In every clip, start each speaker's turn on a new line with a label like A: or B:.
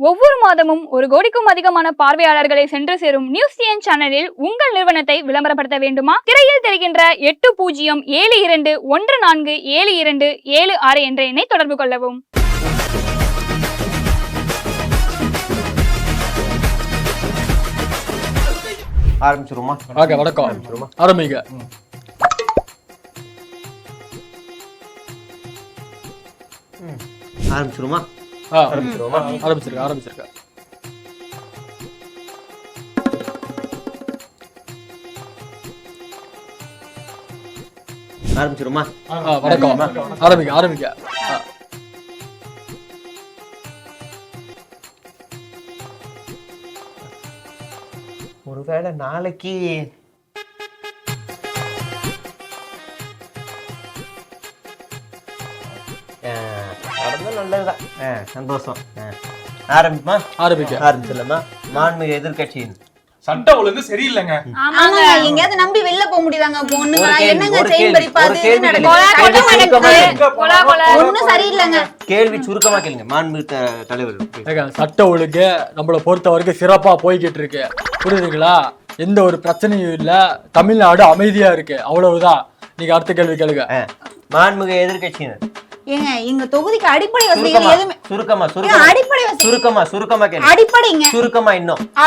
A: ஒவ்வொரு மாதமும் ஒரு கோடிக்கும் அதிகமான பார்வையாளர்களை சென்று சேரும் நியூஸ் டிஎன் சேனலில் உங்கள் நிறுவனத்தை விளம்பரப்படுத்த வேண்டுமா? திரையில் தெரிகின்ற எட்டு பூஜ்ஜியம் ஏழு இரண்டு ஒன்று நான்கு ஏழு இரண்டு ஏழு ஆறு என்ற எண்ணை தொடர்பு கொள்ளவும்.
B: ஆரம்பிச்சிருமா
C: வாங்க வணக்கம். ஆரம்பிங்க.
B: ஆரம்பிச்சிருமா
C: ஆ,
B: ஆரம்பிச்சிருவோமா?
C: ஆரம்பிச்சிருக்க ஆரம்பிச்சிருக்க.
B: ஆரம்பிச்சிருமா
C: வணக்கம். ஆரம்பிங்க ஆரம்பிங்க.
B: ஒருவேளை நாளைக்கு நல்லதுதான் சந்தோஷம். ஆரம்பிப்பா
C: ஆரம்பிங்க
B: ஆரம்பிச்சிடலாமா மாண்புமிகு எதிர்கட்சியின்
D: சட்ட ஒழுங்கு சரியில்லைங்க.
E: ஆமாங்க. எங்கேயாவது நம்பி வெளில போக முடியுதாங்க? பொண்ணுங்க என்னங்க செயின் பறிப்பாது ஒண்ணும் சரியில்லைங்க.
B: கேள்வி சுருக்கமா கேளுங்க மாண்புமிகு தலைவர்.
C: சட்ட ஒழுங்கு நம்மளை பொறுத்த வரைக்கும் சிறப்பா போய்கிட்டு இருக்கு. புரியுதுங்களா? எந்த ஒரு பிரச்சனையும் இல்ல. தமிழ்நாடு அமைதியா இருக்கு. அவ்வளவுதான். நீங்க அடுத்த கேள்வி கேளுங்க.
B: மாண்புமிகு எதிர்கட்சியினர்.
E: ஏங்க எங்க தொகுதிக்கு அடிப்படை வசதிகள் எதுவுமே
B: சுருக்கமா சுருக்கமா.
E: அடிப்படை வசதி
B: சுருக்கமா சுருக்கமா கேளுங்க.
E: அடிப்படைங்க
B: சுருக்கமா இன்னும்.
E: ஆ.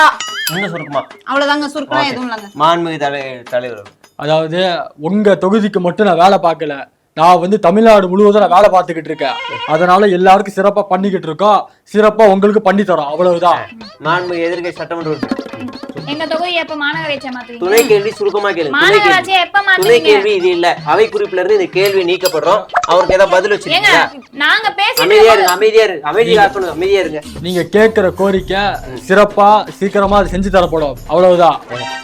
B: இன்னும் சுருக்கமா.
E: அவ்வளவுதாங்க சுருக்கம். எதுவும் இல்லைங்க.
B: மாண்புமிகு தலை தலைவர்
C: அதாவது உங்க தொகுதிக்கு மட்டும் நான் வேலை பார்க்கல. நான் வந்து தமிழ்நாடு முழுவதும் நான் வேலை பார்த்துக்கிட்டு இருக்கேன். அதனால எல்லாருக்கும் சிறப்பா பண்ணிக்கிட்டு இருக்கோம். சிறப்பா உங்களுக்கு பண்ணி தரோம். அவ்வளவுதான்.
B: மாண்புமிகு எதிர்கட்சி சட்டமன்ற
A: எங்க தொகுதி எப்ப மாநகராட்சியா மாத்துவீங்க?
B: துணை கேள்வி சுருக்கமா கேளுங்க துணை
A: மாநகராட்சி
B: கேள்வி.
A: எப்ப
B: துணை
A: மாத்துவீங்க
B: கேள்வி இது இல்ல. அவை குறிப்புல இருந்து இந்த கேள்வி நீக்கப்படுறோம். அவருக்கு ஏதாவது பதில்
A: ஏங்க
B: வச்சிருக்கீங்களா
A: நாங்க பேசிட்டு
B: அமைதியா இருங்க அமைதியா இருங்க. அமைதியா காக்கணும் அமைதியா இருங்க.
C: நீங்க கேட்கிற கோரிக்கை சிறப்பா சீக்கிரமா அது செஞ்சு தரப்படும். அவ்வளவுதான்.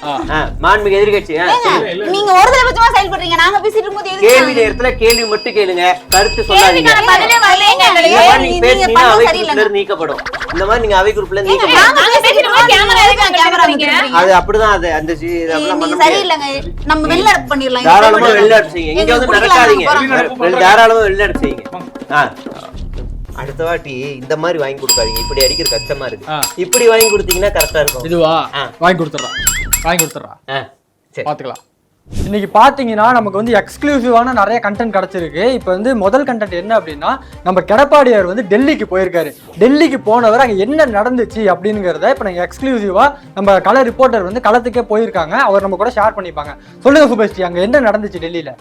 C: ஆ.
B: ஆ, மாண்புமிகு எதிர்கட்சி ஆ, சொல்லுங்க.
E: நீங்க ஒரு தலைபட்சமா செயல்படுறீங்க. நாங்க பேசிட்டு இருக்கும்போது எதுக்கு
B: கேள்வி நேரத்துல கேள்வி மட்டும் கேளுங்க. கருத்து சொல்லாதீங்க.
A: கேள்விக்கான பதிலே வரலைங்க.
B: இந்த
A: எங்களுக்கு.
B: மாதிரி நீங்க
E: நீங்க
B: பேசுனீங்கன்னா அவை
E: சரியில்லைங்க.
B: குறிப்புல இருந்து நீக்கப்படும். இந்த மாதிரி நீங்க அவை குறிப்புல இருந்து நீக்கப்படும்.
E: நாங்க பேசிட்டு கேமரா எதுக்கு கேமரா வச்சிருக்கீங்க
B: அது அப்படிதான் அது அந்த
E: சரியில்லைங்க. நம்ம வெளில பண்ணிடலாம்.
B: தாராளமா வெளிநாடு செய்யுங்க. இங்க வந்து நடக்காதீங்க. தாராளமா வெளிநாடு செய்யுங்க. ஆ. அடுத்த வாட்டி இந்த மாதிரி வாங்கி கொடுக்காதீங்க. இப்படி அடிக்கிற கஷ்டமா இருக்கு. இப்படி வாங்கி கொடுத்தீங்கன்னா கரெக்டா இருக்கும்.
C: இதுவா. வாங்கி கொடுத்துட்றேன் வாங்கி
B: சரி.
C: பாத்துக்கலாம். இன்னைக்கு பார்த்தீங்கன்னா நமக்கு வந்து எக்ஸ்க்ளூசிவான நிறைய கண்டென்ட் கிடச்சிருக்கு. இப்போ வந்து முதல் கண்டென்ட் என்ன அப்படின்னா நம்ம கெடப்பாடியார் வந்து டெல்லிக்கு போயிருக்காரு. டெல்லிக்கு போனவர் அங்கே என்ன நடந்துச்சு அப்படிங்கிறத இப்போ நாங்கள் எக்ஸ்க்ளூசிவாக நம்ம கல ரிப்போர்ட்டர் வந்து களத்துக்கே போயிருக்காங்க. அவர் நம்ம கூட ஷேர் பண்ணிப்பாங்க. சொல்லுங்கள் சுபஸ்ரீ அங்கே என்ன நடந்துச்சு டெல்லியில்?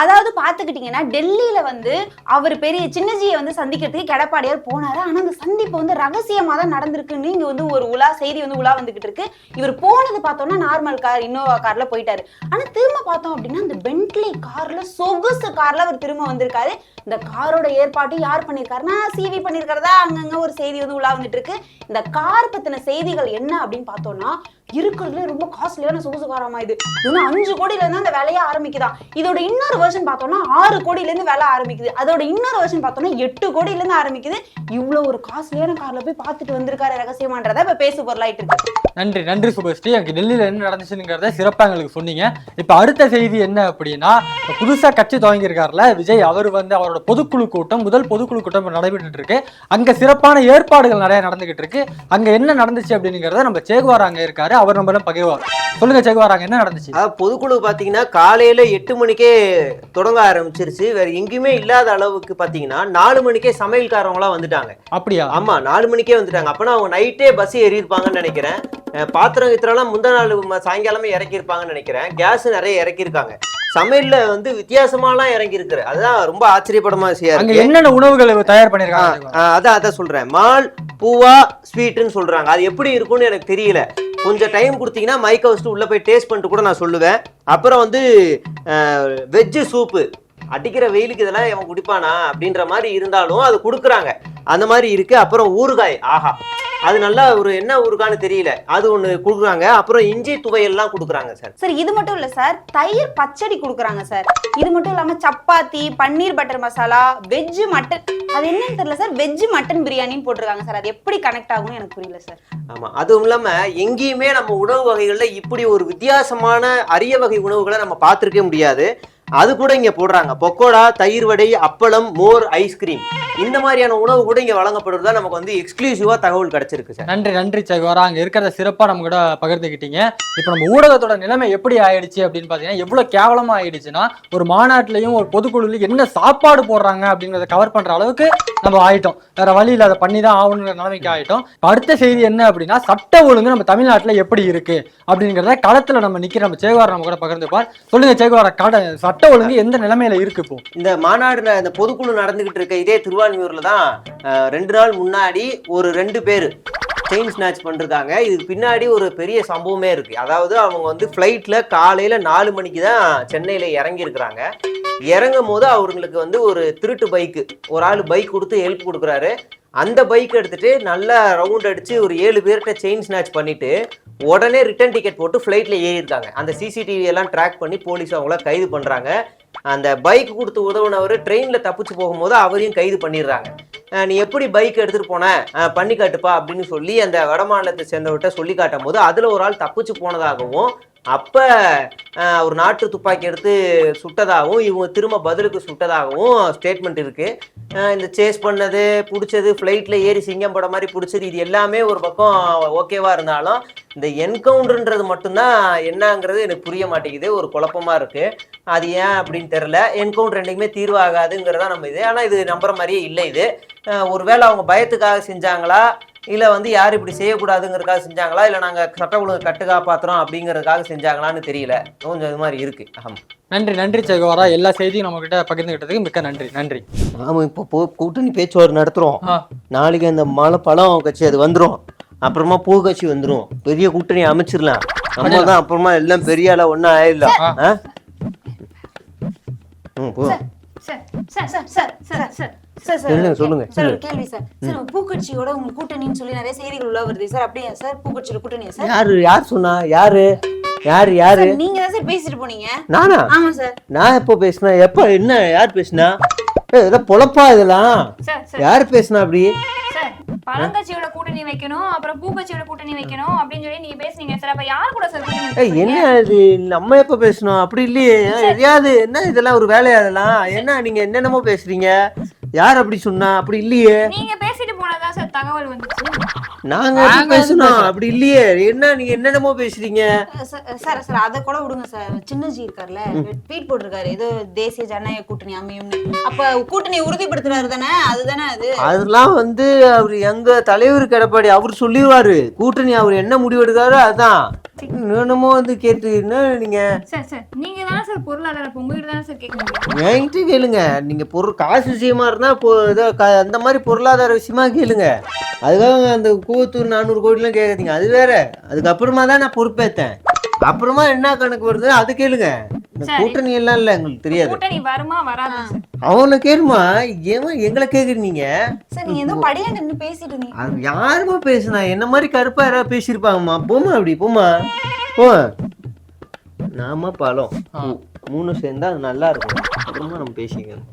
E: அதாவது பாத்துக்கிட்டீங்கன்னா டெல்லியில வந்து அவர் பெரிய சின்னஜியை வந்து சந்திக்கிறதுக்கு எடப்பாடியார் போனாரு. ஆனா அந்த சந்திப்பு வந்து ரகசியமா தான் நடந்திருக்குன்னு இங்க வந்து ஒரு உலா செய்தி வந்து உலா வந்துகிட்டு இருக்கு. இவர் போனது பார்த்தோம்னா நார்மல் கார் இன்னோவா கார்ல போயிட்டாரு. ஆனா திரும்ப பார்த்தோம் அப்படின்னா அந்த பென்ட்லி கார்ல சொகுசு கார்ல அவர் திரும்ப வந்திருக்காரு. இந்த காரோட ஏற்பாட்டு யார் பண்ணிருக்காருன்னா சிவி பண்ணிருக்கிறதா? அங்கங்க ஒரு செய்தி வந்து உலா வந்துட்டு இருக்கு. இந்த கார் பத்தின செய்திகள் என்ன அப்படின்னு பார்த்தோம்னா இருக்கிறதுல ரொம்ப காஸ்ட்லியான சொகுசு காரமா இது. இன்னும் அஞ்சு கோடியில இருந்து அந்த வேலையை ஆரம்பிக்குதான் இதோட இன்னொரு வருஷன் பார்த்தோம்னா ஆறு கோடியில இருந்து வேலை ஆரம்பிக்குது. அதோட இன்னொரு வருஷன் பார்த்தோம்னா எட்டு கோடியில இருந்து ஆரம்பிக்குது. இவ்வளவு ஒரு காஸ்ட்லியான கார்ல போய் பார்த்துட்டு வந்திருக்காரு ரகசியமான்றத இப்ப பேசு பொருளாயிட்டு இருக்கு.
C: நன்றி நன்றி சுபஸ்ரீ எனக்கு டெல்லியில என்ன நடந்துச்சுங்கிறத சிறப்பா எங்களுக்கு சொன்னீங்க. இப்போ அடுத்த செய்தி என்ன அப்படின்னா புதுசா கட்சி துவங்கியிருக்காருல விஜய். அவர் வந்து அவரோட பொதுக்குழு கூட்டம் முதல் பொதுக்குழு கூட்டம் நடைபெற்று இருக்கு அங்க சிறப்பான ஏற்பாடுகள் நிறைய நடந்துகிட்டு இருக்கு அங்க என்ன நடந்துச்சு அப்படிங்கிறத நம்ம சேகுவார் அங்க இருக்காரு. அவர் நம்மளும் பகிர்வார் சொல்லுங்க சேகுவார் அங்க என்ன நடந்துச்சு?
B: பொதுக்குழு பாத்தீங்கன்னா காலையில எட்டு மணிக்கே தொடங்க ஆரம்பிச்சிருச்சு. வேற எங்கேயுமே இல்லாத அளவுக்கு பாத்தீங்கன்னா நாலு மணிக்கே சமையல்காரவங்களாம் வந்துட்டாங்க.
C: அப்படியா?
B: ஆமா நாலு மணிக்கே வந்துட்டாங்க. அப்பனா அவங்க நைட்டே பஸ் ஏறி இருப்பாங்கன்னு நினைக்கிறேன். பாத்திரம் கித்திரம்லாம் முந்தா நாள் சாயங்காலமே இறக்கியிருப்பாங்கன்னு நினைக்கிறேன். கேஸ் நிறைய இறக்கியிருக்காங்க. சமையல்ல வந்து வித்தியாசமாலாம் இறங்கி இருக்கு அதுதான் ரொம்ப ஆச்சரியப்படமா விஷயம் இருக்கு.
C: என்னென்ன உணவுகள் தயார் பண்ணிருக்காங்க
B: அதான் அதான் சொல்றேன். மால் பூவா ஸ்வீட்டுன்னு சொல்றாங்க. அது எப்படி இருக்கும்னு எனக்கு தெரியல. கொஞ்சம் டைம் கொடுத்தீங்கன்னா மைக்கை வச்சுட்டு உள்ள போய் டேஸ்ட் பண்ணிட்டு கூட நான் சொல்லுவேன். அப்புறம் வந்து வெஜ்ஜு சூப்பு அடிக்கிற வெயிலுக்கு இதெல்லாம் இவன் குடிப்பானா அப்படின்ற மாதிரி இருந்தாலும் அது கொடுக்குறாங்க. அந்த மாதிரி இருக்கு. அப்புறம் ஊறுகாய். ஆஹா. அது நல்லா ஒரு என்ன ஊறுகான்னு தெரியல. அது ஒண்ணு கொடுக்குறாங்க. அப்புறம் இஞ்சி துவையெல்லாம் கொடுக்குறாங்க சார்.
E: சார் இது மட்டும் இல்ல சார். தயிர் பச்சடி கொடுக்குறாங்க சார். இது மட்டும் இல்லாம chapati paneer butter masala veg mutton. அது என்னன்னு தெரியல சார். வெஜ் மட்டன் பிரியாணின்னு போட்டிருக்காங்க சார். அது எப்படி கனெக்ட் ஆகும்னு எனக்கு புரியல சார்.
B: ஆமா. அதுவும் இல்லாம எங்கேயுமே நம்ம உணவு வகைகள்ல இப்படி ஒரு வித்தியாசமான அரிய வகை உணவுகளை நம்ம பார்த்திருக்கவே முடியாது. அது கூட இங்க போடுறாங்க. பக்கோடா தயிர் வடை அப்பளம் மோர் ஐஸ்கிரீம் இந்த மாதிரியான உணவு கூட இங்க வழங்கப்படுறதா நமக்கு வந்து எக்ஸ்க்ளூசிவா தகவல் கிடைச்சிருக்கு சார்
C: நன்றி நன்றி சகோரா அங்க இருக்கிறத சிறப்பா நம்ம கூட பகிர்ந்துக்கிட்டீங்க இப்போ நம்ம ஊடகத்தோட நிலைமை எப்படி ஆயிடுச்சு அப்படின்னு பாத்தீங்கன்னா எவ்வளவு கேவலமா ஆயிடுச்சுன்னா ஒரு மாநாட்டிலையும் ஒரு பொதுக்குழுலையும் என்ன சாப்பாடு போடுறாங்க அப்படிங்கறத கவர் பண்ற அளவுக்கு நம்ம ஆயிட்டோம். வேற வழி இல்லாத அதை பண்ணி தான் ஆகணுங்கிற நிலைமைக்கு ஆயிட்டோம். அடுத்த செய்தி என்ன அப்படின்னா சட்ட ஒழுங்கு நம்ம தமிழ்நாட்டுல எப்படி இருக்கு அப்படிங்கறத களத்துல நம்ம நிக்கிற நம்ம சேகுவாரா நம்ம கூட பகிர்ந்துப்பார். சொல்லுங்க சேகுவாரா கட சட்ட ஒழுங்கு எந்த நிலைமையில இருக்கு இப்போ?
B: இந்த மாநாடுல இந்த பொதுக்குழு நடந்துகிட்டு இருக்க இதே திருவான்மியூர்ல தான் ரெண்டு நாள் முன்னாடி ஒரு ரெண்டு பேர் செயின் ஸ்நாச் பண்ணிருக்காங்க இதுக்கு பின்னாடி ஒரு பெரிய சம்பவமே இருக்கு. அதாவது அவங்க வந்து ஃப்ளைட்ல காலையில நாலு மணிக்கு தான் சென்னையில இறங்கி இருக்கிறாங்க இறங்கும் போது அவங்களுக்கு வந்து ஒரு திருட்டு பைக்கு ஒரு ஆள் பைக் கொடுத்து ஹெல்ப் கொடுக்குறாரு. அந்த பைக் எடுத்துகிட்டு நல்லா ரவுண்ட் அடித்து ஒரு ஏழு பேர்கிட்ட செயின் ஸ்நாச் பண்ணிவிட்டு உடனே ரிட்டர்ன் டிக்கெட் போட்டு ஃப்ளைட்டில் ஏறியிருக்காங்க. அந்த சிசிடிவி எல்லாம் ட்ராக் பண்ணி போலீஸ் அவங்கள கைது பண்ணுறாங்க அந்த பைக் கொடுத்து உதவுனவர் ட்ரெயினில் தப்பிச்சு போகும்போது அவரையும் கைது பண்ணிடுறாங்க. நீ எப்படி பைக் எடுத்துகிட்டு போன? பண்ணி காட்டுப்பா அப்படின்னு சொல்லி அந்த வடமாநிலத்தை சேர்ந்தவர்கிட்ட சொல்லி காட்டும் போது அதில் ஒரு ஆள் தப்பிச்சு போனதாகவும் அப்போ ஒரு நாட்டு துப்பாக்கி எடுத்து சுட்டதாகவும் இவங்க திரும்ப பதிலுக்கு சுட்டதாகவும் ஸ்டேட்மெண்ட் இருக்குது இந்த சேஸ் பண்ணது பிடிச்சது ஃப்ளைட்டில் ஏறி சிங்கம் படம் மாதிரி பிடிச்சது இது எல்லாமே ஒரு பக்கம் ஓகேவாக இருந்தாலும் இந்த என்கவுண்டர்ன்றது மட்டும்தான் என்னங்கிறது எனக்கு புரிய மாட்டேங்குது. ஒரு குழப்பமா இருக்குது அது ஏன் அப்படின்னு தெரில என்கவுண்டர் என்றைக்குமே தீர்வாகாதுங்கிறதா நம்ம இது. ஆனால் இது நம்புகிற மாதிரியே இல்லை இது. ஒருவேளை அவங்க பயத்துக்காக செஞ்சாங்களா? இல்லை வந்து யார் இப்படி செய்யக்கூடாதுங்கிறதுக்காக செஞ்சாங்களா? இல்லை நாங்கள் சட்ட ஒழுங்கு கட்டு காப்பாற்றுறோம் அப்படிங்கிறதுக்காக செஞ்சாங்களான்னு தெரியல. கொஞ்சம் இது மாதிரி இருக்கு. ஆமாம்
C: நன்றி நன்றி சேகுவாரா எல்லா செய்தியும் நம்ம கிட்ட பகிர்ந்துகிட்டதுக்கு மிக்க நன்றி நன்றி.
B: ஆமாம் இப்போ போ கூட்டணி பேச்சுவார்த்தை நடத்துகிறோம். நாளைக்கு அந்த மலை பழம் கட்சி அது வந்துடும் அப்புறமா பூ கட்சி வந்துடும் பெரிய கூட்டணி அமைச்சிடலாம் நம்ம தான் அப்புறமா எல்லாம் பெரிய ஆளா ஒன்றும் ஆயிடலாம் ஆ. ம் போ.
A: Sir sir sir sir sir. Sir
E: sir sir
B: சொல்லுங்க,
E: ஒரு
B: சொல்லுங்க,
E: கே- சார். ஒரு கேள்வி சார் சார் பூக்கட்சியோட உங்க கூட்டணின்னு சொல்லி நிறைய செய்திகள் உள்ள வருது சார். அப்படியா சார்? பூக்கட்சியோட கூட்டணியா சார்?
B: யாரு யார் சொன்னா? யாரு? யாரு யாரு?
E: நீங்க தான் சார் பேசிட்டு போனீங்க.
B: நானா?
E: ஆமா சார்.
B: நான் எப்போ பேசினேன்? எப்போ என்ன யார் பேசினா? இதெல்லாம் பொழப்பா இதெல்லாம்.
A: Sir sir.
B: யார் பேசினா அப்படி?
A: பழங்கட்சியோட கூட்டணி வைக்கணும் அப்புறம் பூக்கட்சியோட கூட்டணி வைக்கணும் அப்படின்னு சொல்லி நீங்க பேசுனீங்க சார். அப்ப யார் கூட சார்
B: என்ன இது நம்ம எப்போ பேசணும் அப்படி இல்லையே. எதையாவது என்ன இதெல்லாம் ஒரு வேலையா அதெல்லாம்? என்ன நீங்க என்னென்னமோ பேசுறீங்க? யார் அப்படி சொன்னா? அப்படி இல்லையே.
A: நீங்க பேசிட்டு போனதா சார் தகவல் வந்துச்சு.
B: நாங்க பேசணும்? அப்படி இல்லையே. என்ன நீங்க என்னென்னமோ பேசுறீங்க?
E: சார், சார் அதை கூட விடுங்க சார். சின்னஜி இருக்கார்ல ட்வீட் போட்டிருக்காரு. ஏதோ தேசிய ஜனநாயக கூட்டணி அமையும்னு. அப்ப கூட்டணி உறுதிப்படுத்துறாரு தானே? அதுதானே அது?
B: அதெல்லாம் வந்து அவர் எங்க தலைவர் எடப்பாடி அவர் சொல்லிடுவாரு கூட்டணி அவர் என்ன முடிவு எடுக்காரோ அதான். என்னமோ வந்து கேட்டு என்ன நீங்க?
A: சார் சார் நீங்க தானே சார் பொருளாதார உங்ககிட்ட தானே சார் கேட்க முடியும்?
B: என்கிட்ட கேளுங்க. நீங்க பொருள் காசு விஷயமா இருந்தா அந்த மாதிரி பொருளாதார விஷயமா கேளுங்க. அதுக்காக அந்த கூவத்தூர் நானூறு கோடிலாம் கேட்காதீங்க. அது வேற. அதுக்கப்புறமா தான் நான் பொறுப்பேத்தேன். அப்புறமா என்ன கணக்கு வருது? அது கேளுங்க. இந்த. கூட்டணி எல்லாம் இல்ல எங்களுக்கு தெரியாது.
A: கூட்டணி வருமா வராதா?
B: அவனை கேளுமா. ஏமா எங்களை கேக்குறீங்க
E: சார் நீங்க ஏதோ படியா நின்னு பேசிட்டு இருந்தீங்க.
B: அது யாருமா பேசுனா? என்ன மாதிரி கருப்பா யாராவது பேசியிருப்பாங்கம்மா? போமா அப்படி போமா போ. நாம பழம். மூணு சேர்ந்தா அது நல்லா இருக்கும். அப்புறமா நம்ம பேசிக்கணும்